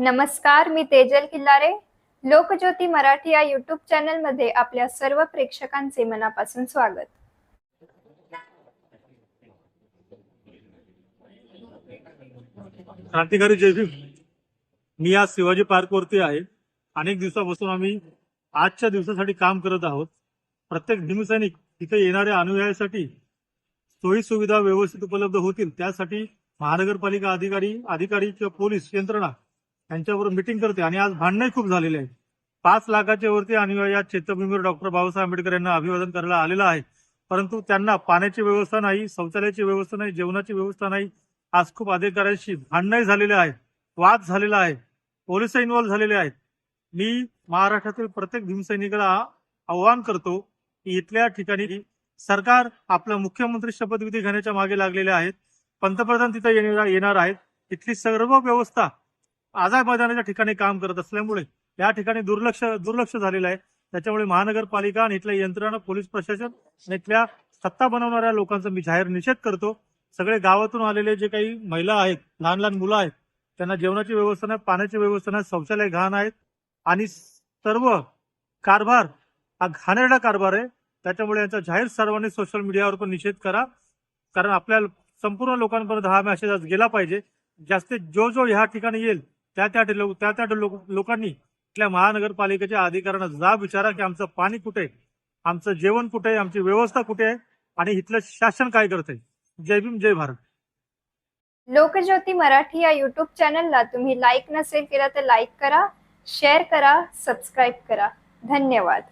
नमस्कार मी तेजल किल्लारे. लोकज्योती मराठी या युट्यूब चॅनलमध्ये आपल्या सर्व प्रेक्षकांचे मनापासून स्वागत. क्रांतिकारी जय भीम. मी आज शिवाजी पार्क वरती आहे. अनेक दिवसापासून आम्ही आजच्या दिवसासाठी काम करत आहोत. प्रत्येक भीमसैनिक तिथे येणाऱ्या अनुयायासाठी सोयी सुविधा व्यवस्थित उपलब्ध होतील त्यासाठी महानगरपालिका अधिकारी अधिकारी किंवा पोलीस यंत्रणा यांच्याबरोबर मिटिंग करते आणि आज भांडणही खूप झालेले आहेत. पाच लाखाच्या वरती आणि या चैत्यभूमीवर डॉक्टर बाबासाहेब आंबेडकर यांना अभिवादन करायला आलेलं आहे. परंतु त्यांना पाण्याची व्यवस्था नाही शौचालयाची व्यवस्था नाही जेवणाची व्यवस्था नाही. आज खूप अधिकाऱ्यांशी भांडणही झालेले आहे वाद झालेला आहे पोलीस इन्व्हॉल्व्ह झालेले आहेत. मी महाराष्ट्रातील प्रत्येक भीमसैनिकाला आव्हान करतो की इथल्या ठिकाणी सरकार आपला मुख्यमंत्री शपथविधी घेण्याच्या मागे लागलेले आहेत. पंतप्रधान तिथे येणार येणार आहेत. इथली सर्व व्यवस्था आजारबाजानाच्या मैदानाच्या ठिकाणी काम करत असल्यामुळे या ठिकाणी दुर्लक्ष दुर्लक्ष झालेलं आहे. त्याच्यामुळे महानगरपालिका आणि इथल्या यंत्रणा पोलीस प्रशासन आणि इथल्या सत्ता बनवणाऱ्या लोकांचा मी जाहीर निषेध करतो. सगळे गावातून आलेले जे काही महिला आहेत लहान लहान मुलं आहेत त्यांना जेवणाची व्यवस्था नाही पाण्याची व्यवस्था नाही शौचालय घाण आहेत आणि सर्व कारभार हा घाणेरडा कारभार आहे. त्याच्यामुळे यांचा जाहीर सर्वांनी सोशल मीडियावर पण निषेध करा. कारण आपल्या संपूर्ण लोकांपर्यंत हा मॅसेज आज गेला पाहिजे. जास्तीत जो जो ह्या ठिकाणी येईल त्या त्या लोक- त्या त्या लोकांनी इथल्या महानगरपालिकेच्या अधिकाऱ्यांना जा विचारा की आमचं पाणी कुठे आहे? आमचं जेवण कुठे आहे? आमची व्यवस्था कुठे आहे? आणि इथलं शासन काय करतंय? जय भीम जय भारत. लोकज्योती मराठी या युट्यूब चॅनलला तुम्ही लाईक नसेल केला तर लाईक करा शेअर करा सबस्क्राईब करा. धन्यवाद.